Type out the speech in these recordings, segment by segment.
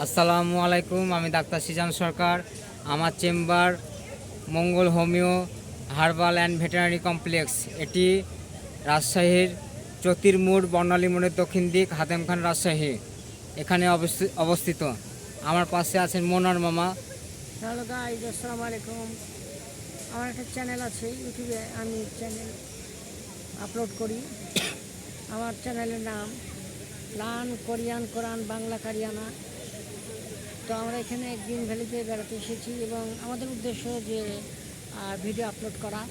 আসসালামু আলাইকুম, আমি ডাক্তার সিজান সরকার। আমার chamber Mangal homeo herbal and veterinary complex. এটি রাজশাহীর জ্যোতির্মুড় বর্ণালী মোড়ের দক্ষিণ দিক হাতেম খান রাজশাহী এখানে অবস্থি- অবস্থিত। আমার পাশে আছেন মোনার মামা। আসসালামু আলাইকুম। আমার একটা চ্যানেল আছে ইউটিউবে আমি চ্যানেল আপলোড করি। আমার চ্যানেলের নাম লান কোরিয়ান কোরআন বাংলা কারিয়ানা। তো আমরা এখানে গ্রিন ভ্যালিতে বেড়াতে এসেছি এবং আমাদের উদ্দেশ্য যে ভিডিও আপলোড করা,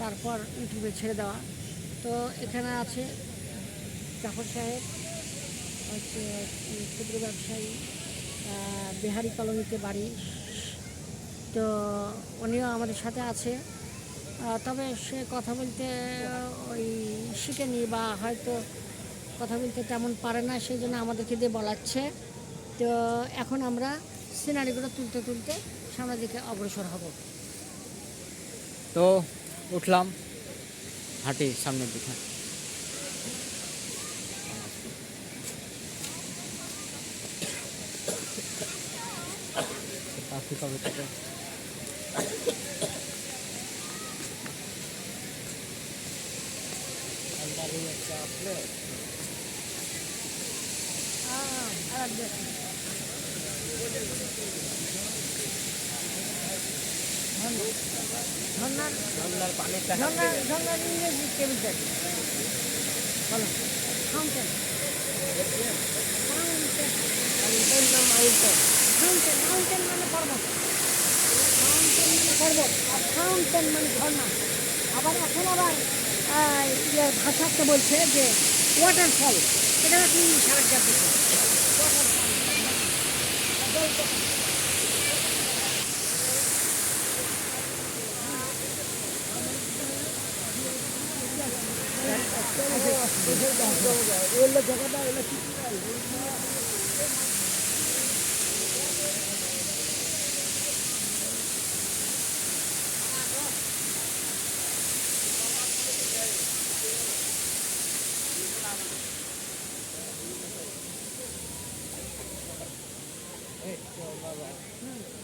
তারপর ইউটিউবে ছেড়ে দেওয়া। তো এখানে আছে জাফর সাহেব, হচ্ছে ক্ষুদ্র ব্যবসায়ী বিহারি কলোনিতে বাড়ি। তো উনিও আমাদের সাথে আছে। তবে সে কথা বলতে ওই শিখেনি বা হয়তো কথা বলতে তেমন পারে না সেই জন্য আমাদেরকে দিয়ে বলাচ্ছে। তো এখন আমরা সিনারিগুলো তুলতে তুলতে সামনের দিকে অগ্রসর হব। তো উঠলাম হাঁটি সামনের দিকে। পাখি কবে থেকে দেখুন। ঝর্ণার ঝর্ণার ঝর্ণার ইংরেজি কেমিক্যাল বলো ফাউন্টেন ফাউন্টেন ফাউন্টেন ফাউন্টেন মানে পর্বত ফাউন্টেন মানে পর্বত আর ফাউন্টেন মানে ঝর্ণা আবার এখন আবার ইয়ে ভাষাতে বলছে যে ওয়াটারফল এটা আপনি সারা জায়গায়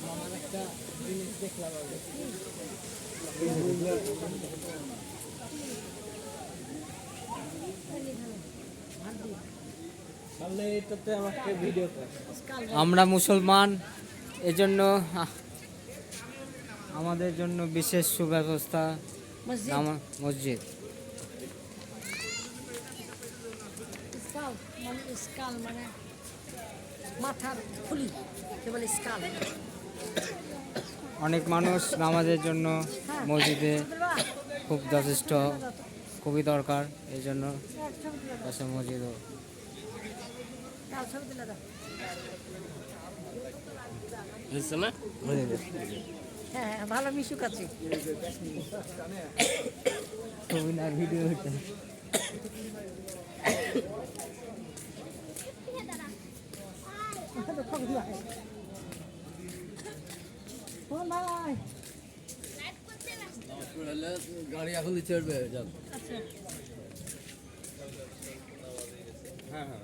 মামার একটা জিনিস দেখলাম আমরা মুসলমান এজন্য আমাদের জন্য বিশেষ সুব্যবস্থা মসজিদ নামা- মসজিদ স্কাল মানে স্কাল মানে মাথার খুলি কে বলে স্কাল। অনেক মানুষ নামাজের জন্য মসজিদে খুব যথেষ্ট খুবই দরকার এই জন্য মসজিদও ছবি তুলে দাও। বুঝছ না? ভালো মিশুক আছে ছবি না ভিডিও হচ্ছে ফোন ভাই গাড়ি এখন চড়বে হ্যাঁ হ্যাঁ